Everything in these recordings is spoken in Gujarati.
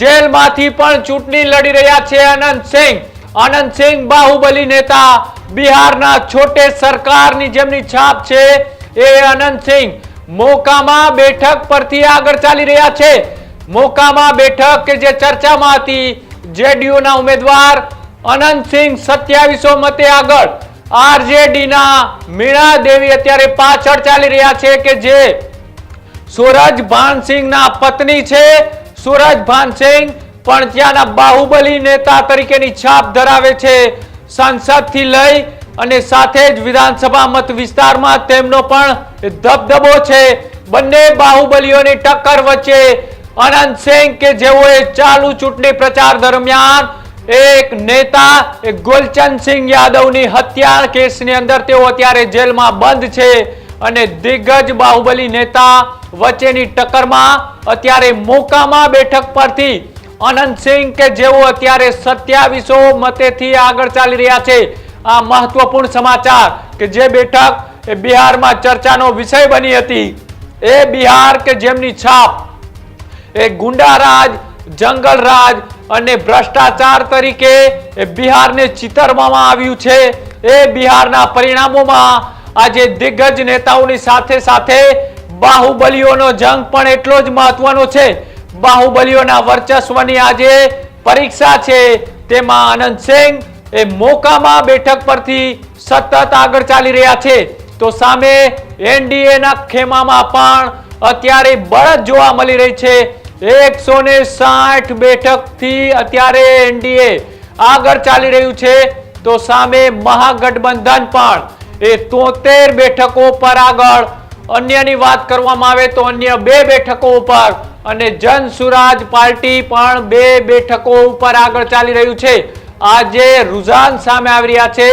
જેલમાંથી પણ ચૂંટણી લડી રહ્યા છે અનંત સિંહ. અનંત સિંઘ બાહુબલી નેતા બિહારના છોટે સરકારની જેમની છાપ છે એ અનંત સિંહ. મોકામાં બેઠક પરથી આગળ ચાલી રહ્યા છે. મોકામાં બેઠક કે જે ચર્ચામાં હતી જેડીયુના ઉમેદવાર અનંતસિંહ સત્યાવીસો મતે આગળ. આરજેડીના મીણા દેવી અત્યારે પાછળ ચાલી રહ્યા છે કે જે સૂરજ ભાનસિંહના પત્ની છે. સૂરજ ભાનસિંહ પણ ત્યાંના બાહુબલી નેતા તરીકેની છાપ ધરાવે છે. સંસદથી લઈ અને સાથે જ વિધાનસભા મત વિસ્તારમાં તેમનો પણ ધબધબો છે. બંને બાહુબલીઓની ટક્કર વચ્ચે અનંત સિંહ કે જેઓએ ચાલુ ચૂંટણી પ્રચાર દરમિયાન એક નેતા ગુલચંદ સિંહ યાદવની હત્યા કેસની અંદર તેઓ અત્યારે જેલમાં બંધ છે. અને દિગ્ગજ બાહુબલી નેતા વચ્ચેની ટક્કરમાં અત્યારે મોકામાં બેઠક પરથી અનંત સિંહ કે જેઓ અત્યારે સત્યાવીસો મતેથી આગળ ચાલી રહ્યા છે. આ મહત્વપૂર્ણ સમાચાર કે જે બેઠક એ બિહારમાં ચર્ચાનો વિષય બની હતી. એ બિહાર કે જેમની છાપ, એ ગુંડારાજ જંગલ રાજ અને ભ્રષ્ટાચાર તરીકે બિહારને ચિતરવામાં આવ્યું છે. એ બિહારના પરિણામોમાં આજે દિગ્ગજ નેતાઓની સાથે સાથે બાહુબલીઓનો જંગ પણ એટલો જ મહત્વનો છે. બાહુબલીઓના વર્ચસ્વની આજે પરીક્ષા છે. તેમાં આનંદ સિંહ એ મોકામાં બેઠક પરથી સતત આગળ ચાલી રહ્યા છે. તો સામે એનડીએ ના ખેમામાં પણ અત્યારે બળદ જોવા મળી રહી છે. એકસો ને સાઠ બેઠકથી અત્યારે એનડીએ આગળ ચાલી રહ્યું છે. તો સામે મહાગઠબંધન પણ એ તોતેર બેઠકો પર આગળ. અન્યની વાત કરવામાં આવે તો અન્ય બે બેઠકો ઉપર. અને જન સુરાજ પાર્ટી પણ બે બેઠકો ઉપર આગળ ચાલી રહ્યું છે. આજે રુઝાન સામે આવી રહ્યા છે.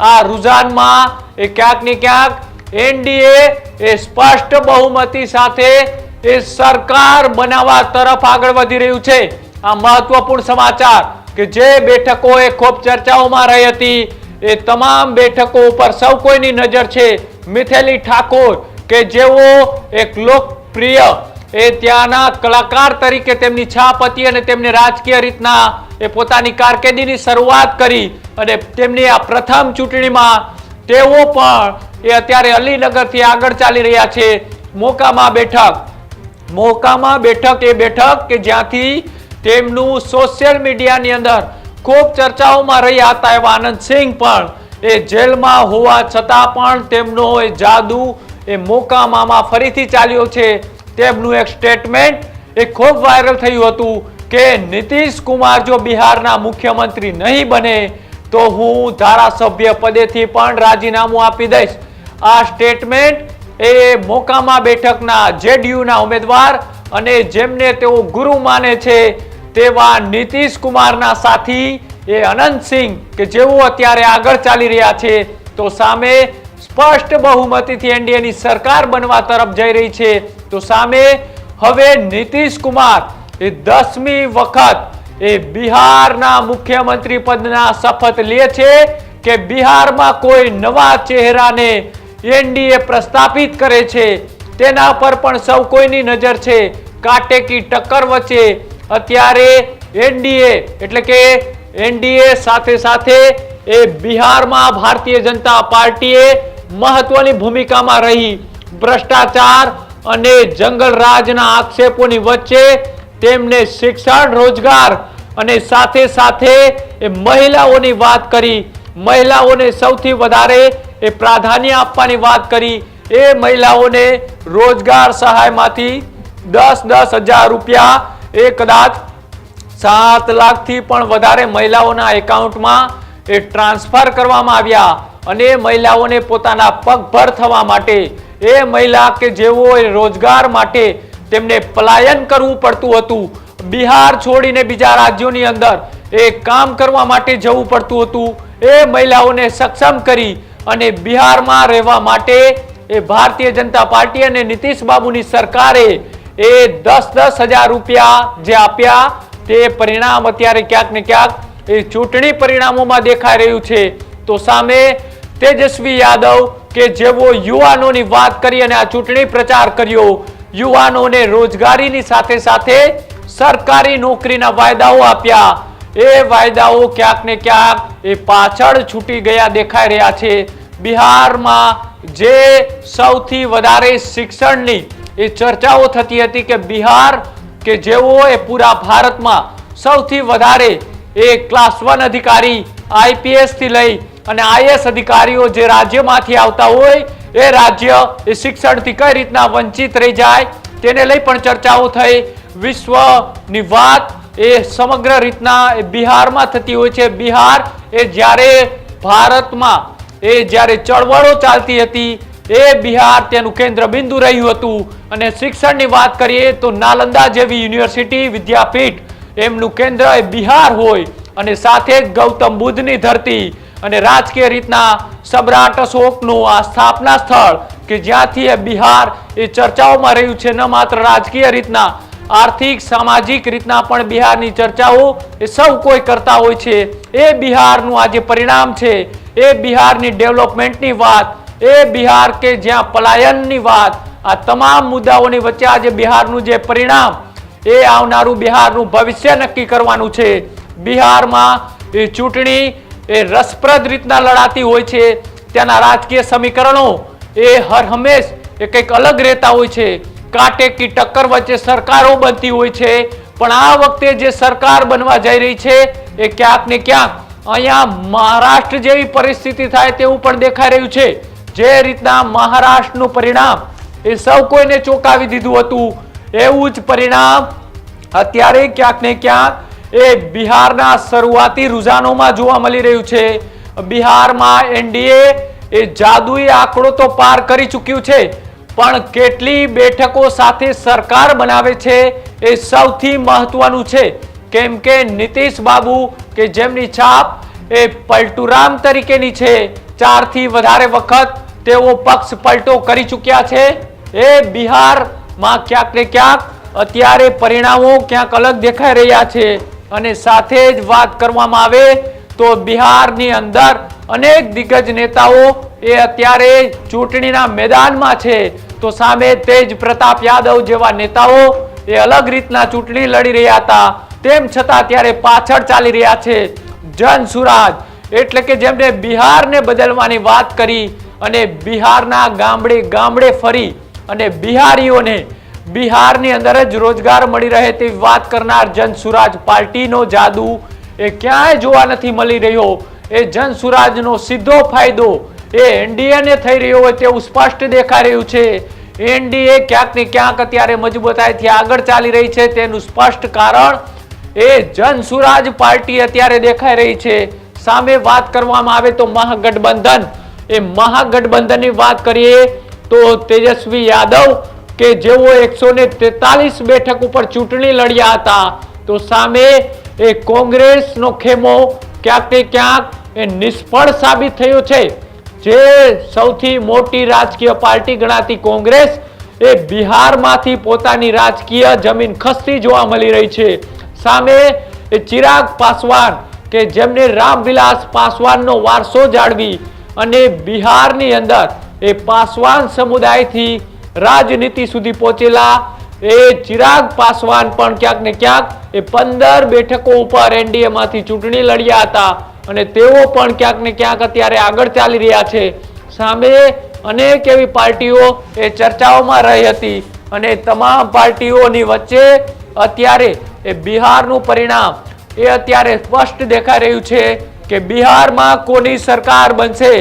આ રુઝાનમાં એ ક્યાંક ને ક્યાંક એનડીએ એ સ્પષ્ટ બહુમતી સાથે એ સરકાર બનાવવા તરફ આગળ વધી રહ્યું છે. આ મહત્વપૂર્ણ સમાચાર કે જે બેઠકો એ ખૂબ ચર્ચાઓમાં રહી હતી. એ તમામ બેઠકો ઉપર સૌ કોઈની નજર છે. મિથેલી ઠાકોર કે જેઓ એક લોકપ્રિય, એ ત્યાંના કલાકાર તરીકે તેમની છાપ હતી અને તેમને રાજકીય રીતના એ પોતાની કારકિર્દીની શરૂઆત કરી અને તેમની આ પ્રથમ ચૂંટણીમાં તેઓ પણ એ અત્યારે અલીનગરથી આગળ ચાલી રહ્યા છે. મોકામાં બેઠક મોકામાં બેઠક એ બેઠક કે જ્યાંથી તેમનું સોશિયલ મીડિયાની અંદર ખૂબ ચર્ચાઓમાં રહ્યા હતા એવા આનંદ સિંહ પણ. એ જેલમાં હોવા છતાં પણ તેમનો એ જાદુ એ મોકામામાં ફરીથી ચાલ્યો છે. તેમનું એક સ્ટેટમેન્ટ, એ ખૂબ વાયરલ થયું હતું કે નીતિશ કુમાર જો બિહારના મુખ્યમંત્રી નહીં બને, તો હું ધારાસભ્ય પદેથી પણ રાજીનામું આપી દઈશ. આ સ્ટેટમેન્ટ એ મોકામા બેઠકના જેડીયુના ઉમેદવાર અને જેમને તેઓ ગુરુ માને છે તેવા નીતિશ કુમારના સાથી એ અનંતસિંહ કે જેઓ અત્યારે આગળ ચાલી રહ્યા છે, તો સામે સ્પષ્ટ બહુમતીથી એનડીએની સરકાર બનવા તરફ જઈ રહી છે. તો સામે હવે નીતિશ કુમાર, એ દસમી વખત એ બિહારના મુખ્યમંત્રી પદના શપથ લે છે કે બિહારમાં કોઈ નવા ચહેરાને એનડીએ પ્રસ્થાપિત કરે છે. તેના પર પણ સૌ કોઈની નજર છે. કાટેકી ટક્કર વચ્ચે અત્યારે એનડીએ, એટલે કે એનડીએ સાથે સાથે એ બિહારમાં ભારતીય જનતા પાર્ટીએ મહત્વની ભૂમિકામાં રહી. ભ્રષ્ટાચાર અને જંગલ રાજના આક્ષેપોની વચ્ચે તેમને શિક્ષણ, રોજગાર અને સાથે સાથે એ મહિલાઓની વાત કરી. મહિલાઓને સૌથી વધારે એ પ્રાધાન્ય આપવાની વાત કરી. એ મહિલાઓને રોજગાર સહાયમાંથી દસ દસ હજાર રૂપિયા એ કદાચ સાત લાખથી પણ વધારે મહિલાઓના એકાઉન્ટમાં એ ટ્રાન્સફર કરવામાં આવ્યા અને મહિલાઓને પોતાના પગભર થવા માટે એ મહિલા કે જેઓ એ રોજગાર માટે તેમને પલાયન કરવું પડતું હતું, બિહાર છોડીને બીજા રાજ્યોની અંદર એ કામ કરવા માટે જવું પડતું હતું, એ મહિલાઓને સક્ષમ કરી અને બિહારમાં રહેવા માટે એ ભારતીય જનતા પાર્ટી અને નીતિશ બાબુની સરકારે એ દસ દસ હજાર રૂપિયા જે આપ્યા, તે પરિણામ અત્યારે ક્યાંક ને ક્યાંક એ ચૂંટણી પરિણામોમાં દેખાઈ રહ્યું છે. તો સામે તેજસ્વી યાદવ કે જેઓ યુવાનોની વાત કરી અને આ ચૂંટણી પ્રચાર કર્યો, યુવાનોને રોજગારીની સાથે સાથે સરકારી નોકરીના વાયદાઓ આપ્યા. એ વાયદાઓ ક્યાંક ને ક્યાંક એ પાછળ છૂટી ગયા દેખાઈ રહ્યા છે. બિહારમાં જે સૌથી વધારે શિક્ષણની એ ચર્ચાઓ થતી હતી કે બિહાર કે જેઓ એ પૂરા ભારતમાં સૌથી વધારે એ ક્લાસ વન અધિકારી આઈપીએસથી લઈ અને આઈએસ અધિકારીઓ જે રાજ્યમાંથી આવતા હોય, એ રાજ્ય એ શિક્ષણથી કઈ રીતના વંચિત રહી જાય તેને લઈ પણ ચર્ચાઓ થઈ. વિશ્વની વાત એ સમગ્ર રીતના એ બિહારમાં થતી હોય છે. બિહાર એ જ્યારે ભારતમાં એ જ્યારે ચળવળો ચાલતી હતી એ બિહાર તેનું કેન્દ્ર બિંદુ રહ્યું હતું. અને શિક્ષણની વાત કરીએ તો નાલંદા જેવી યુનિવર્સિટી વિદ્યાપીઠ એમનું કેન્દ્ર એ બિહાર હોય અને સાથે જ ગૌતમ બુદ્ધની ધરતી. અને રાજકીય રીતના સમ્રાટ અશોકનું આ સ્થાપના સ્થળ કે જ્યાંથી એ બિહાર એ ચર્ચાઓમાં રહ્યું છે ન માત્ર રાજકીય રીતના, આર્થિક, સામાજિક રીતના પણ બિહારની ચર્ચાઓ એ સૌ કોઈ કરતા હોય છે. એ બિહારનું આજે પરિણામ છે. એ બિહારની ડેવલપમેન્ટની વાત એ બિહાર કે જ્યાં પલાયનની વાત, આ તમામ મુદ્દાઓની વચ્ચે આજે બિહારનું જે પરિણામ, એ આવનારું બિહારનું ભવિષ્ય નક્કી કરવાનું છે. બિહારમાં એ ચૂંટણી એ રસપ્રદ રીતના લડાતી હોય છે. ત્યાંના રાજકીય સમીકરણો એ હર હંમેશ એ કંઈક અલગ રહેતા હોય છે. કાંટે કી ટક્કર વચ્ચે સરકારો બનતી હોય છે. પણ આ વખતે જે સરકાર બનવા જઈ રહી છે, એ ક્યાંક ને ક્યાંક અહીંયા મહારાષ્ટ્ર જેવી પરિસ્થિતિ થાય તેવું પણ દેખાઈ રહ્યું છે. જે રીતના મહારાષ્ટ્રનું પરિણામ એ સૌ કોઈને ચોંકાવી દીધું હતું, એવું જ પરિણામ અત્યારે ક્યાંક ને ક્યાંક એ બિહારના શરૂઆતી રૂઝાનોમાં જોવા મળી રહ્યું છે. બિહારમાં એનડીએ એ જાદુઈ આંકડો તો પાર કરી ચૂક્યું છે, પણ કેટલી બેઠકો સાથે સરકાર બનાવે છે એ સૌથી મહત્વનું છે. કેમ કે નીતિશ બાબુ કે જેમની છાપ એ પલટુરામ તરીકેની છે, ચારથી વધારે વખત તેઓ પક્ષ પલટો કરી ચૂક્યા છે. એ બિહારમાં ક્યાંક ને ક્યાંક અત્યારે પરિણામો ક્યાંક અલગ દેખાઈ રહ્યા છે અને સાથે જ વાત કરવામાં આવે તો બિહારની અંદર અનેક દિગ્ગજ નેતાઓ એ અત્યારે ચૂંટણીના મેદાનમાં છે. તો સામે તેજ પ્રતાપ યાદવ જેવા નેતાઓ એ અલગ રીતના ચૂંટણી લડી રહ્યા હતા. તેમ છતાં અત્યારે પાછળ ચાલી રહ્યા છે જન સુરાજ. એટલે કે જેમણે બિહારને બદલવાની વાત કરી અને બિહારના ગામડે ગામડે ફરી અને બિહારીઓને બિહારની અંદર જ રોજગાર મળી રહે તેવી વાત કરનાર જન સુરાજ પાર્ટીનો જાદુ એ ક્યાંય જોવા નથી મળી રહ્યો. એ જન સુરાજનો સીધો ફાયદો એ એનડીએને થઈ રહ્યો હોય તેવું સ્પષ્ટ દેખાઈ રહ્યું છે. એનડીએ ક્યાંક ને ક્યાંક અત્યારે મજબૂતાઈથી આગળ ચાલી રહી છે તેનું સ્પષ્ટ કારણ એ જન સુરાજ પાર્ટી અત્યારે દેખાઈ રહી છે. સામે વાત કરવામાં આવે તો મહાગઠબંધન એ મહાગઠબંધનની વાત કરીએ તો તેજસ્વી યાદવ કે જેઓ એકસો ને બેઠક ઉપર ચૂંટણી લડ્યા હતા, તો સામે એ કોંગ્રેસનો ખેમો ક્યાંક ક્યાંક એ નિષ્ફળ સાબિત થયો છે. જે સૌથી મોટી રાજકીય પાર્ટી ગણાતી કોંગ્રેસ એ બિહારમાંથી પોતાની રાજકીય જમીન ખસતી જોવા મળી રહી છે. સામે એ ચિરાગ પાસવાન કે જેમને રામવિલાસ પાસવાનનો વારસો જાળવી અને બિહારની અંદર એ પાસવાન સમુદાયથી રાજનીતિ સુધી પહોંચેલા એ ચિરાગ પાસવાન પણ ક્યાંક ને ક્યાંક એ પંદર બેઠકો ઉપર એનડીએ માંથી ચૂંટણી લડ્યા હતા અને તેઓ પણ ક્યાંક ને ક્યાંક અત્યારે આગળ ચાલી રહ્યા છે. સામે અનેક એવી પાર્ટીઓ એ ચર્ચાઓમાં રહી હતી અને તમામ પાર્ટીઓની વચ્ચે અત્યારે એ બિહારનું પરિણામ એ અત્યારે સ્પષ્ટ દેખાઈ રહ્યું છે કે બિહારમાં કોની સરકાર બનશે?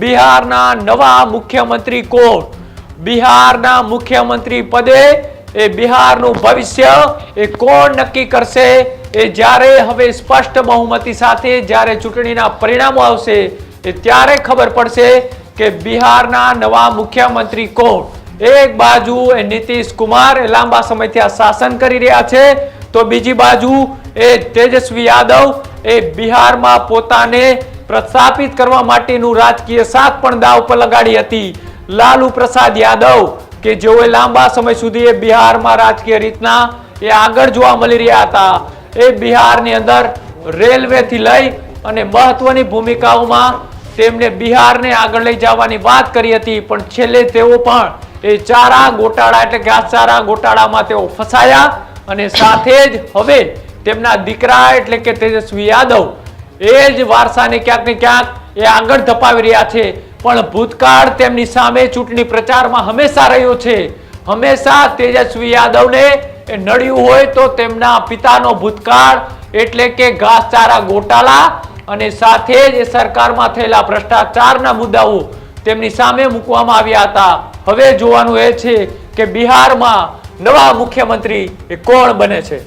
બિહારના નવા મુખ્યમંત્રી કોણ? બિહારના મુખ્યમંત્રી પદે એ બિહારનું ભવિષ્ય એ કોણ નક્કી કરશે? એ જ્યારે હવે સ્પષ્ટ બહુમતી સાથે જ્યારે ચૂંટણીના પરિણામો આવશે, એ ત્યારે ખબર પડશે કે બિહારના નવા મુખ્યમંત્રી કોણ? એક બાજુ એ નીતિશ કુમાર એ લાંબા સમયથી આ શાસન કરી રહ્યા છે, તો બીજી બાજુ એ તેજસ્વી યાદવ એ બિહારમાં પોતાને પ્રસ્થાપિત કરવા માટેનું રાજકીય સાથ પણ દાવ પર લગાડી હતી. લાલુ પ્રસાદ યાદવ કે જેઓએ લાંબા સમય સુધી એ બિહારમાં રાજકીય રીતના એ આગળ જોવા મળી રહ્યા હતા. એ બિહારની અંદર રેલવેથી લઈ અને મહત્વની ભૂમિકાઓમાં તેમને બિહારને આગળ લઈ જવાની વાત કરી હતી, પણ છેલ્લે તેઓ પણ એ ચારા ગોટાળા એટલે ઘાસચારા ગોટાળામાં તેઓ ફસાયા અને સાથે જ હવે તેમના દીકરા એટલે કે તેજસ્વી યાદવ, એ જ વારસાને ક્યાંક ક્યાંક એ આગળ ધપાવી રહ્યા છે. પણ ભૂતકાળ તેમની સામે ચૂંટણી પ્રચારમાં હંમેશા રહ્યો છે. હંમેશા તેજસ્વી યાદવને એ નડ્યું હોય તો તેમના પિતાનો ભૂતકાળ એટલે કે ઘાસચારા ગોટાળા અને સાથે જ સરકારમાં થયેલા ભ્રષ્ટાચારના મુદ્દાઓ તેમની સામે મૂકવામાં આવ્યા હતા. હવે જોવાનું એ છે કે બિહારમાં નવા મુખ્યમંત્રી એ કોણ બને છે?